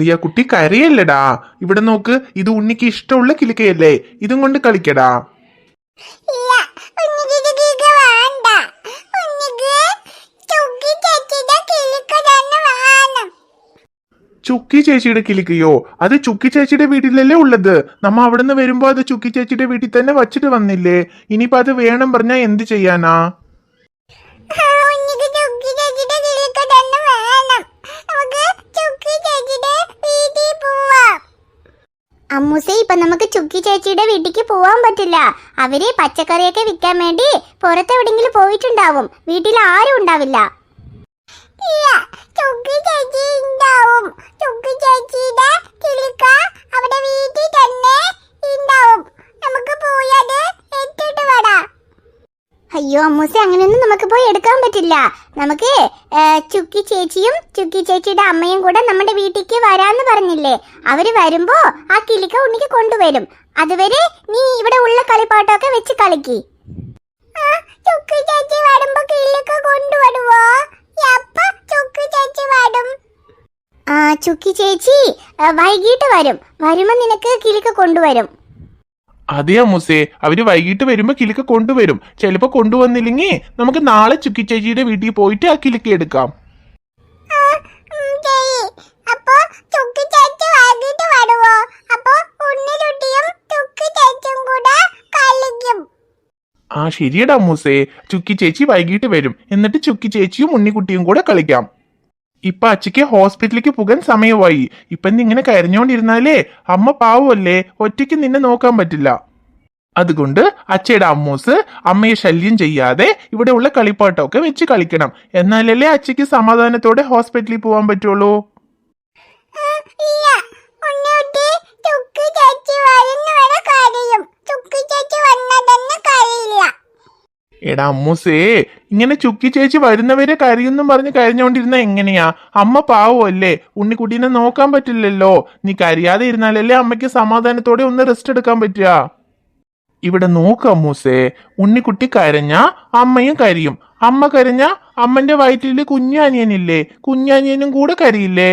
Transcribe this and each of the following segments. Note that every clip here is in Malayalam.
റിയ കുട്ടി കരയല്ലടാ. ഇവിടെ നോക്ക് ഇത് ഉണ്ണിക്ക് ഇഷ്ടമുള്ള കിളിക്കയല്ലേ ഇതും കൊണ്ട് കളിക്കടാ. ചേച്ചിയുടെ ചുക്കി ചേച്ചിയുടെ കിളിക്കയോ അത് ചുക്കി ചേച്ചിയുടെ വീട്ടിലല്ലേ ഉള്ളത്. നമ്മ അവിടുന്ന് വരുമ്പോ അത് ചുക്കി ചേച്ചിയുടെ വീട്ടിൽ തന്നെ വച്ചിട്ട് വന്നില്ലേ. ഇനിയിപ്പോ അത് വേണം പറഞ്ഞാ എന്ത് ചെയ്യാനാ? അമ്മൂസേ ഇപ്പൊ നമുക്ക് ചുക്കി ചേച്ചിയുടെ വീട്ടിക്ക് പോവാൻ പറ്റില്ല. അവർ പച്ചക്കറിയൊക്കെ വിൽക്കാൻ വേണ്ടി പുറത്തെവിടെങ്കിലും പോയിട്ടുണ്ടാവും. വീട്ടിൽ ആരും ഉണ്ടാവില്ല. അയ്യോ അമ്മൂസെ അങ്ങനെയൊന്നും നമുക്ക് പോയി എടുക്കാൻ പറ്റില്ല. നമുക്ക് ചുക്കി ചേച്ചിയും ചുക്കി ചേച്ചിയുടെ അമ്മയും കൂടെ നമ്മുടെ വീട്ടിലേക്ക് വരാന്ന് പറഞ്ഞില്ലേ? അവർ വരുമ്പോ ആ കിളിക്ക ഉണ്ണിക്ക് കൊണ്ടുവരും. അതുവരെ നീ ഇവിടെ ഉള്ള കളിപ്പാട്ടമൊക്കെ വെച്ച് കളിക്ക്. ചുക്കി ചേച്ചി വരുമ്പോ കിളിക്ക ചുക്കി ചേച്ചി വൈകിട്ട് വരും. വരുമ്പോ നിനക്ക് കിളിക്ക കൊണ്ടുവരും. അതേ മൂസേ അവർ വൈകിട്ട് വരുമ്പോ കിലുക്ക കൊണ്ടുവരും. ചിലപ്പോ കൊണ്ടുവന്നില്ലെങ്കിൽ നമുക്ക് നാളെ ചുക്കി ചേച്ചിയുടെ വീട്ടിൽ പോയിട്ട് ആ കിലുക്ക എടുക്കാം. ആ ശരിയടാ മൂസേ. ചുക്കി ചേച്ചി വൈകിട്ട് വരും. എന്നിട്ട് ചുക്കി ചേച്ചിയും ഉണ്ണിക്കുട്ടിയും കൂടെ കളിക്കാം. ഇപ്പൊ അച്ഛക്ക് ഹോസ്പിറ്റലിലേക്ക് പോകാൻ സമയമായി. ഇപ്പൊ നീ ഇങ്ങനെ കരഞ്ഞോണ്ടിരുന്നാലേ അമ്മ പാവമല്ലേ ഒറ്റയ്ക്ക് നിന്നെ നോക്കാൻ പറ്റില്ല. അതുകൊണ്ട് അച്ഛയുടെ അമ്മൂസ് അമ്മയെ ശല്യം ചെയ്യാതെ ഇവിടെ ഉള്ള കളിപ്പാട്ടമൊക്കെ വെച്ച് കളിക്കണം. എന്നാലല്ലേ അച്ഛക്ക് സമാധാനത്തോടെ ഹോസ്പിറ്റലിൽ പോകാൻ പറ്റുള്ളൂ ഇല്ല ഉണ്ണിയുട്ടി ചുക്കി ചേച്ചി വരുന്നവരെ കരയും ചുക്കി ചേച്ചി വന്നാൽ തന്നെ കരയില്ല എടാ അമ്മൂസേ ഇങ്ങനെ ചുക്കി ചേച്ചി വരുന്നവരെ കരയുന്നും പറഞ്ഞ് കരഞ്ഞോണ്ടിരുന്ന എങ്ങനെയാ? അമ്മ പാവമല്ലേ ഉണ്ണിക്കുട്ടീനെ നോക്കാൻ പറ്റില്ലല്ലോ. നീ കരയാതെ ഇരുന്നാലല്ലേ അമ്മയ്ക്ക് സമാധാനത്തോടെ ഒന്ന് റെസ്റ്റ് എടുക്കാൻ പറ്റുക. ഇവിടെ നോക്ക് അമ്മൂസേ ഉണ്ണിക്കുട്ടി കരഞ്ഞ അമ്മയും കരയും. അമ്മ കരഞ്ഞ അമ്മന്റെ വയറ്റിൽ കുഞ്ഞാനിയനില്ലേ കുഞ്ഞാനിയനും കൂടെ കരയില്ലേ?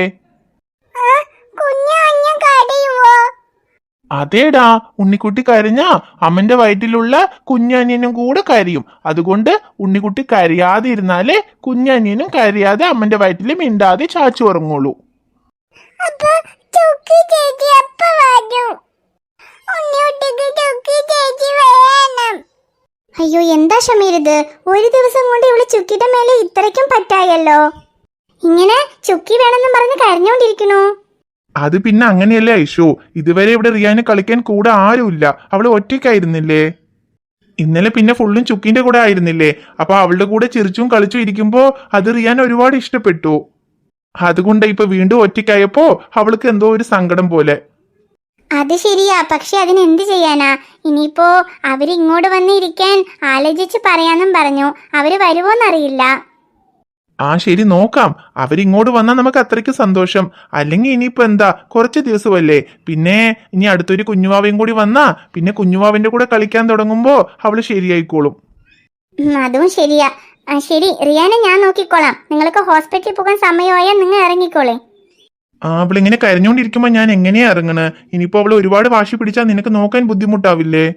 അതേടാ ഉണ്ണിക്കുട്ടി കരഞ്ഞ. അമ്മന്റെ വയറ്റിലുള്ള കുഞ്ഞാനിയനും കൂടെ കരയും. അതുകൊണ്ട് ഉണ്ണിക്കുട്ടി കരയാതെ ഇരുന്നാലേ കുഞ്ഞാനിയനും കരയാതെ അമ്മന്റെ വയറ്റിൽ മിണ്ടാതെ ചാച്ചു ഉറങ്ങുള്ളൂ. അയ്യോ എന്താ ഷമീരത് ഒരു ദിവസം കൊണ്ട് ഇവൾ ചുക്കിയുടെ മേലെ ഇത്രയ്ക്കും പറ്റായല്ലോ. ഇങ്ങനെ ചുക്കി വേണമെന്ന് പറഞ്ഞ് കരഞ്ഞോണ്ടിരിക്കണു. അത് പിന്നെ അങ്ങനെയല്ലേ ഐഷു ഇതുവരെ ഇവിടെ റിയാന് കളിക്കാൻ കൂടെ ആരുമില്ല. അവൾ ഒറ്റയ്ക്കായിരുന്നില്ലേ? ഇന്നലെ പിന്നെ ഫുള്ളും ചുക്കിന്റെ കൂടെ ആയിരുന്നില്ലേ? അപ്പൊ അവളുടെ കൂടെ ചിരിച്ചും കളിച്ചും ഇരിക്കുമ്പോ അത് റിയാൻ ഒരുപാട് ഇഷ്ടപ്പെട്ടു. അതുകൊണ്ട് ഇപ്പൊ വീണ്ടും ഒറ്റയ്ക്കായപ്പോ അവൾക്ക് എന്തോ ഒരു സങ്കടം പോലെ. അത് ശരിയാ. പക്ഷെ അതിന് എന്ത് ചെയ്യാനാ? ഇനിയിപ്പോ അവരിങ്ങോട്ട് വന്ന് ഇരിക്കാൻ ആലോചിച്ച് പറയാന്നും പറഞ്ഞു. അവർ വരുവോന്നറിയില്ല. ആ ശരി നോക്കാം. അവരിങ്ങോട്ട് വന്നാൽ നമുക്ക് അത്രയ്ക്ക് സന്തോഷം. അല്ലെങ്കിൽ ഇനിയിപ്പോ എന്താ? കുറച്ച് ദിവസമല്ലേ? പിന്നെ ഇനി അടുത്തൊരു കുഞ്ഞുവാവയും കൂടി വന്നാ പിന്നെ കുഞ്ഞുവാവിന്റെ കൂടെ കളിക്കാൻ തുടങ്ങുമ്പോൾ അവൾ ശരിയായിക്കോളും. അതും ശരിയാ. ആ, ശരി റിയാനെ ഞാൻ നോക്കിക്കോളാം. നിങ്ങൾക്ക് ഹോസ്പിറ്റലിൽ പോകാൻ സമയമായാൽ നിങ്ങൾ ഇറങ്ങിക്കോളേ. ആ അവളിങ്ങനെ കരഞ്ഞുകൊണ്ടിരിക്കുമ്പോൾ ഞാൻ എങ്ങനെയാ ഇറങ്ങണ്? ഇനിയിപ്പോ അവൾ ഒരുപാട് വാശി പിടിച്ചാൽ നിനക്ക് നോക്കാൻ ബുദ്ധിമുട്ടാവില്ലേ?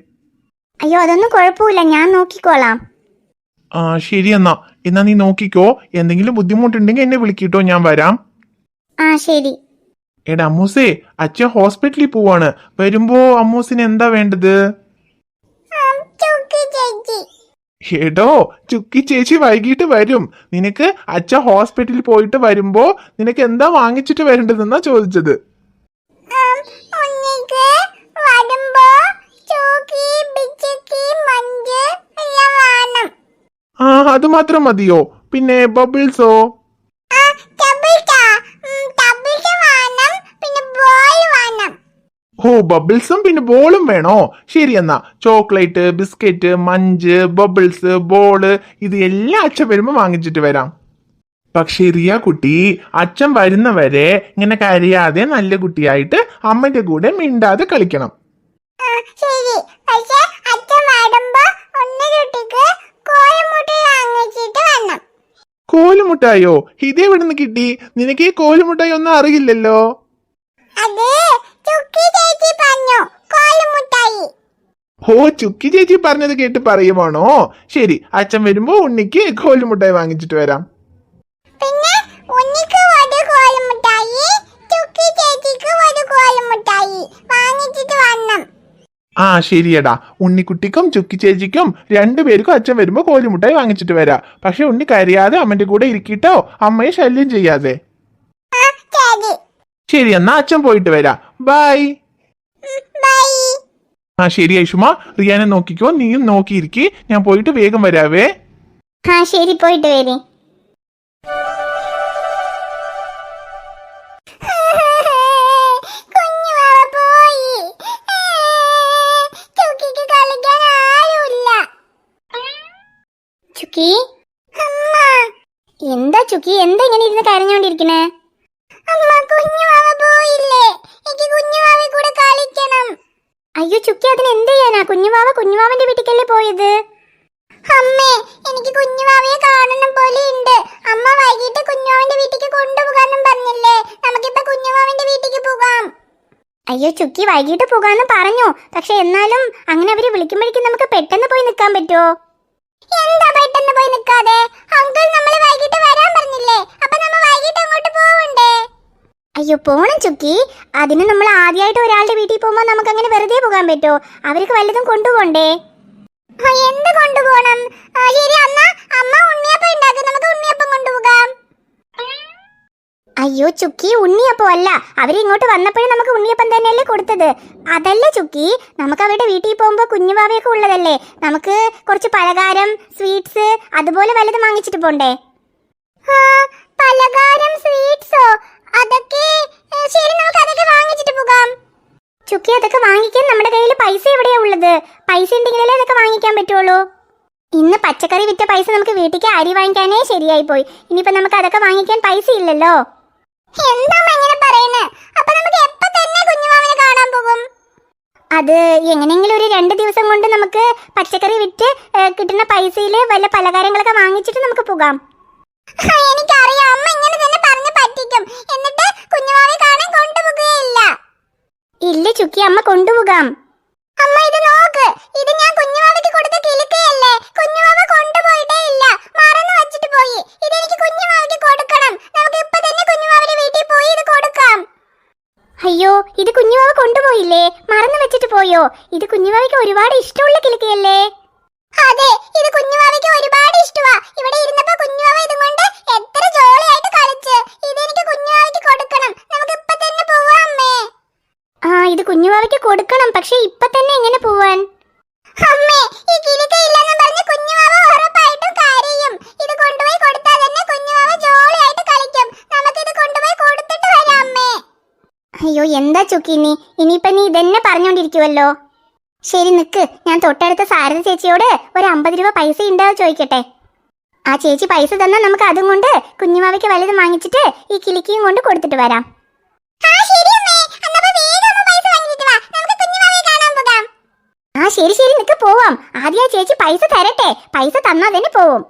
അയ്യോ അതൊന്നും കുഴപ്പമില്ല. ഞാൻ നോക്കിക്കോളാം. ആ ശരി എന്നാ. എന്നാ നീ നോക്കിക്കോ. എന്തെങ്കിലും ബുദ്ധിമുട്ടുണ്ടെങ്കിൽ എന്നെ വിളിക്കിട്ടോ. ഞാൻ വരാം. ആ ശരി. എടാ അമ്മൂസേ അച്ഛൻ ഹോസ്പിറ്റലിൽ പോവാണ്. വരുമ്പോ അമ്മൂസിന് എന്താ വേണ്ടത്? എടോ ചുക്കി ചേച്ചി വൈകിട്ട് വരും. നിനക്ക് അച്ഛ ഹോസ്പിറ്റലിൽ പോയിട്ട് വരുമ്പോ നിനക്ക് എന്താ വാങ്ങിച്ചിട്ട് വരേണ്ടതെന്നാ ചോദിച്ചത് ഉണ്ണിക്ക് വരുമ്പോ ചോക്കി ബിച്ചക്കി മഞ്ച് എല്ലാം വേണം ആ അത് മാത്രം മതിയോ? പിന്നെ ബബിൾസോ? ഓ ബബിൾസും പിന്നെ ബോളും വേണോ? ശരി എന്നാ. Chocolate biscuit munch bubbles ball ഇത് എല്ലാം അച്ഛൻ വരുമ്പോ വാങ്ങിച്ചിട്ട് വരാം. പക്ഷേ റിയ കുട്ടി അച്ഛൻ വരുന്നവരെ ഇങ്ങനെ കരയാതെ നല്ല കുട്ടിയായിട്ട് അമ്മന്റെ കൂടെ മിണ്ടാതെ കളിക്കണം. ശരി. കോലുമുട്ടായോ? ഇതെവിടുന്ന് കിട്ടി? നിനക്ക് ഈ കോലുമുട്ടായി ഒന്നും അറിയില്ലല്ലോ. ഓ ചുക്കി ചേച്ചി പറഞ്ഞത് കേട്ട് പറയുവാണോ? ശരി അച്ഛൻ വരുമ്പോ ഉണ്ണിക്ക് കോലുമുട്ടായി വാങ്ങിച്ചിട്ട് വരാം. ആ ശരിയടാ. ഉണ്ണിക്കുട്ടിക്കും ചുക്കി ചേച്ചിക്കും രണ്ടുപേർക്കും അച്ഛൻ വരുമ്പോൾ കോലിമുട്ടായി വാങ്ങിച്ചിട്ട് വരാം. പക്ഷെ ഉണ്ണി കരയാതെ അമ്മന്റെ കൂടെ ഇരിക്കിട്ടോ? അമ്മയെ ശല്യം ചെയ്യാതെ. ശരി എന്നാ അച്ഛൻ പോയിട്ട് വരാ. ബൈ. ആ ശരി ഐഷുമ. റിയാനെ നോക്കിക്കോ. നീയും നോക്കിയിരിക്കി. ഞാൻ പോയിട്ട് വേഗം വരാവേ. ആ ശരി പോയിട്ട് വരെ. ചുക്കി? എന്താ ചുക്കി? എന്താ ഇങ്ങനെ ഇരുന്ന് കരഞ്ഞോണ്ടിരിക്കണേ? അമ്മ കുഞ്ഞുവാവ പോയില്ലേ? എനിക്ക് കുഞ്ഞുവാവെ കൂടെ കളിക്കണം. അയ്യോ ചുക്കി അതിന് എന്ത് ചെയ്യാനാ? കുഞ്ഞുവാവ കുഞ്ഞുവാവന്റെ വീട്ടിക്കല്ലേ പോയത്? അമ്മേ എനിക്ക് കുഞ്ഞുവാവയെ കാണണം പോലെ ഉണ്ട്. അമ്മ വൈകിട്ട് കുഞ്ഞുവാവന്റെ വീട്ടിലേക്ക് കൊണ്ടുപോകാനും പറഞ്ഞില്ലേ? നമുക്കിപ്പോ കുഞ്ഞുവാവന്റെ വീട്ടിലേക്ക് പോകാം. അയ്യോ ചുക്കി വൈകിട്ട് പോകാന്ന് പറഞ്ഞു. പക്ഷെ എന്നാലും അങ്ങനെ അവർ വിളിക്കുമ്പോഴേക്കും നമുക്ക് പെട്ടെന്ന് പോയി നിൽക്കാൻ പറ്റുമോ? എന്താ പെട്ടെന്ന് പോയി നിൽക്കാതെ അങ്കിൾ നമ്മളെ വൈകിട്ട് വരാൻ പറഞ്ഞില്ലേ? അപ്പൊ നമ്മൾ വൈകിട്ട് അങ്ങോട്ട് പോവണ്ടേ? അയ്യോ പോണം ചുക്കി. അതിന് നമ്മൾ ആദ്യമായിട്ട് ഒരാളുടെ വീട്ടിൽ പോകുമ്പോൾ നമുക്ക് അങ്ങനെ വെറുതെ പോകാൻ പറ്റുമോ അവർക്ക് വല്ലതും കൊണ്ടുപോകണ്ടേ എന്ത് കൊണ്ടുപോകണം? ശരി അമ്മ അമ്മ ഉണ്ണിയപ്പം ഉണ്ടാക്കും. നമുക്ക് ഉണ്ണിയപ്പം കൊണ്ടുപോകാം. അയ്യോ ചുക്കി ഉണ്ണിയപ്പം അല്ല. അവർ ഇങ്ങോട്ട് വന്നപ്പോഴും നമുക്ക് ഉണ്ണിയപ്പം തന്നെയല്ലേ കൊടുത്തത്. അതല്ല ചുക്കി നമുക്ക് അവരുടെ വീട്ടിൽ പോകുമ്പോൾ കുഞ്ഞുവാവയൊക്കെ ഉള്ളതല്ലേ? നമുക്ക് കുറച്ച് പലകാരം സ്വീറ്റ്സ് അതുപോലെ വല്ലതും വാങ്ങിച്ചിട്ട് പോണ്ടേ? പലഹാരം സ്വീറ്റ്സോ? അതൊക്കെ ശരി നമുക്ക് അതൊക്കെ വാങ്ങിച്ചിട്ട് പോകാം. ചുക്കി അതൊക്കെ വാങ്ങിക്കാൻ നമ്മുടെ കയ്യിൽ പൈസ എവിടെയാ ഉള്ളത്? പൈസ ഉണ്ടെങ്കിലല്ലേ അതൊക്കെ വാങ്ങിക്കാൻ പറ്റുള്ളൂ. ഇന്ന് പച്ചക്കറി വിറ്റ പൈസ നമുക്ക് വീട്ടിലേക്ക് അരി വാങ്ങിക്കാനേ ശരിയായി പോയി ഇനിയിപ്പോ നമുക്ക് അതൊക്കെ വാങ്ങിക്കാൻ പൈസ ഇല്ലല്ലോ. അത് എങ്ങനെയെങ്കിലും ഒരു രണ്ട് ദിവസം കൊണ്ട് നമുക്ക് പച്ചക്കറി വിറ്റ് കിട്ടുന്ന പൈസയിൽ വല്ല പലഹാരങ്ങളൊക്കെ വാങ്ങിച്ചിട്ട് നമുക്ക് പോകാം. എനിക്കറിയാം. അമ്മ ഇങ്ങനെ തന്നെ പറഞ്ഞു പറ്റിക്കും. എന്നിട്ട് കുഞ്ഞുമാവെ കാണാൻ കൊണ്ടുപോകുകയില്ല. ഇല്ല ചുക്കി അമ്മ കൊണ്ടുപോകാം. അമ്മ ഇത് നോക്ക്. ഇത് ഇത് കുഞ്ഞുവാവയ്ക്ക് ഒരുപാട് ഇഷ്ടമുള്ള കിലുക്കിയല്ലേ? അതെ ഇത് കുഞ്ഞുവാവയ്ക്ക് ഒരുപാട് ഇഷ്ടമാ ഇവിടെ ഇരുന്നപ്പോ കുഞ്ഞുവാവ ഇതും കൊണ്ട് എത്ര ജോളിയായിട്ട് കളിച്ച്. ഇത് എനിക്ക് കുഞ്ഞുവാവയ്ക്ക് കൊടുക്കണം. നമുക്ക് ഇപ്പൊ തന്നെ പോവാം അമ്മേ. ആ ഇത് കുഞ്ഞുവാവയ്ക്ക് കൊടുക്കണം. പക്ഷെ ഇപ്പൊ തന്നെ എങ്ങനെ പോവാൻ? അയ്യോ എന്താ ചുക്കി നീ? ഇനിയിപ്പൊ നീ ഇതന്നെ പറഞ്ഞോണ്ടിരിക്കുവല്ലോ. ശരി നിക്ക്. ഞാൻ തൊട്ടടുത്ത സാരഥ ചേച്ചിയോട് ഒരു അമ്പത് രൂപ പൈസ ഉണ്ടോ ചോദിക്കട്ടെ. ആ ചേച്ചി പൈസ തന്നാൽ നമുക്ക് അതും കൊണ്ട് കുഞ്ഞുമാവയ്ക്ക് വലുത് വാങ്ങിച്ചിട്ട് ഈ കിളിക്കിയും കൊണ്ട് കൊടുത്തിട്ട് വരാം. ആ ശരി ശരി നിക്ക് പോവാം. ആദ്യം ആ ചേച്ചി പൈസ തരട്ടെ. പൈസ തന്നാ തന്നെ പോവും.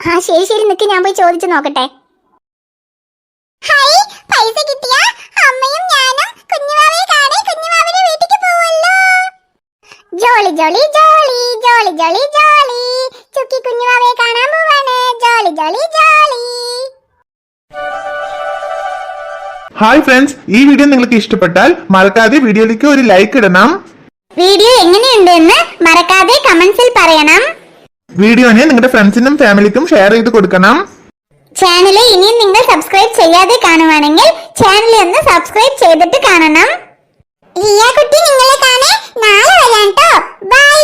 ആ ശരി ശരി. നിക്ക് ഞാൻ പോയി ചോദിച്ചു നോക്കട്ടെ. ഹായ് പൈസ കിട്ടിയ അമ്മയും ഞാനും കുഞ്ഞുമാവയെ കാണി കുഞ്ഞുമാവിന്റെ വീട്ടിലേക്ക് പോവല്ലോ. Jolly jolly jolly jolly jolly Jolly. ചുക്കി കുഞ്ഞുമാവയെ കാണാൻ പോവാണ്. Jolly jolly jolly. Hi friends ഈ വീഡിയോ നിങ്ങൾക്ക് ഇഷ്ടപ്പെട്ടാൽ മറക്കാതെ വീഡിയോയിലേക്ക് ഒരു ലൈക്ക് ഇടണം. വീഡിയോ എങ്ങനെയുണ്ട് എന്ന് മറക്കാതെ കമന്റ്സിൽ പറയണം. വീഡിയോനെ നിങ്ങളുടെ ഫ്രണ്ട്സിനും ഫാമിലിക്കും ഷെയർ ചെയ്ത് കൊടുക്കണം. ചാനൽ ഇനിയും നിങ്ങൾ സബ്സ്ക്രൈബ് ചെയ്യാതെ കാണുവാണെങ്കിൽ ചാനൽ ഒന്ന് സബ്സ്ക്രൈബ് ചെയ്തിട്ട് കാണണം. റിയ കുട്ടി നിങ്ങളെ കാണേ നാളെ വരാം ബൈ